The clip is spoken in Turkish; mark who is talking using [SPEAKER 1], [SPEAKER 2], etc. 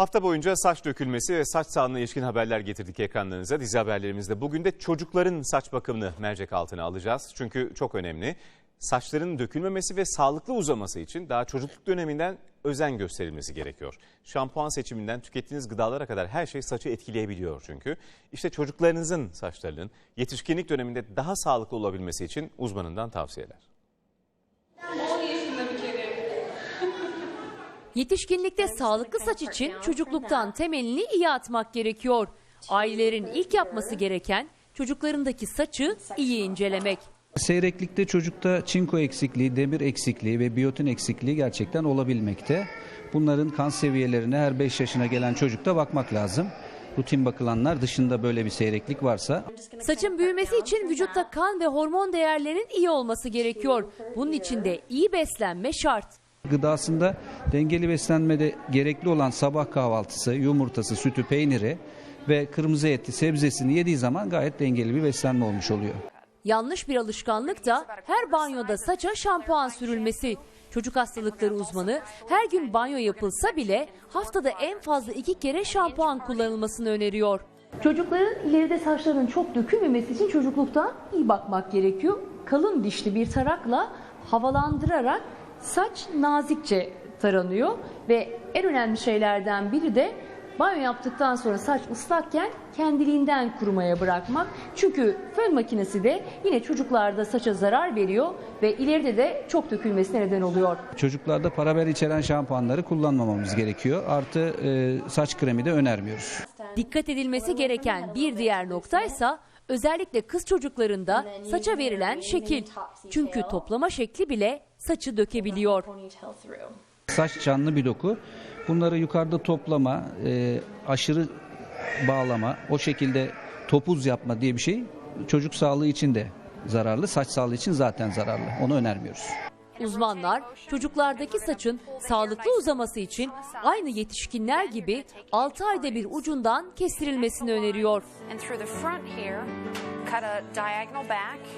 [SPEAKER 1] Hafta boyunca saç dökülmesi ve saç sağlığına ilişkin haberler getirdik ekranlarınıza. Dizi haberlerimizde bugün de çocukların saç bakımını mercek altına alacağız. Çünkü çok önemli. Saçların dökülmemesi ve sağlıklı uzaması için daha çocukluk döneminden özen gösterilmesi gerekiyor. Şampuan seçiminden tükettiğiniz gıdalara kadar her şey saçı etkileyebiliyor çünkü. İşte çocuklarınızın saçlarının yetişkinlik döneminde daha sağlıklı olabilmesi için uzmanından tavsiyeler.
[SPEAKER 2] Yetişkinlikte sağlıklı saç için çocukluktan temelini iyi atmak gerekiyor. Ailelerin ilk yapması gereken çocuklarındaki saçı iyi incelemek.
[SPEAKER 3] Seyreklikte çocukta çinko eksikliği, demir eksikliği ve biyotin eksikliği gerçekten olabilmekte. Bunların kan seviyelerine her 5 yaşına gelen çocukta bakmak lazım. Rutin bakılanlar dışında böyle bir seyreklik varsa
[SPEAKER 2] Saçın büyümesi için vücutta kan ve hormon değerlerinin iyi olması gerekiyor. Bunun için de iyi beslenme şart.
[SPEAKER 3] Gıdasında dengeli beslenmede gerekli olan sabah kahvaltısı, yumurtası, sütü, peyniri ve kırmızı eti, sebzesini yediği zaman gayet dengeli bir beslenme olmuş oluyor.
[SPEAKER 2] Yanlış bir alışkanlık da her banyoda saça şampuan sürülmesi. Çocuk hastalıkları uzmanı her gün banyo yapılsa bile haftada en fazla iki kere şampuan kullanılmasını öneriyor. Çocukların ileride saçlarının çok dökülmemesi için çocuklukta iyi bakmak gerekiyor. Kalın dişli bir tarakla havalandırarak saç nazikçe taranıyor ve en önemli şeylerden biri de banyo yaptıktan sonra saç ıslakken kendiliğinden kurumaya bırakmak. Çünkü fön makinesi de yine çocuklarda saça zarar veriyor ve ileride de çok dökülmesine neden oluyor.
[SPEAKER 3] Çocuklarda paraben içeren şampuanları kullanmamamız gerekiyor. Artı e, saç kremi de önermiyoruz.
[SPEAKER 2] Dikkat edilmesi gereken bir diğer noktaysa özellikle kız çocuklarında saça verilen şekil. Çünkü toplama şekli bile saçı dökebiliyor.
[SPEAKER 3] Saç canlı bir doku. Bunları yukarıda toplama, e, aşırı bağlama, o şekilde topuz yapma diye bir şey çocuk sağlığı için de zararlı, saç sağlığı için zaten zararlı. Onu önermiyoruz.
[SPEAKER 2] Uzmanlar çocuklardaki saçın sağlıklı uzaması için aynı yetişkinler gibi 6 ayda bir ucundan kestirilmesini öneriyor.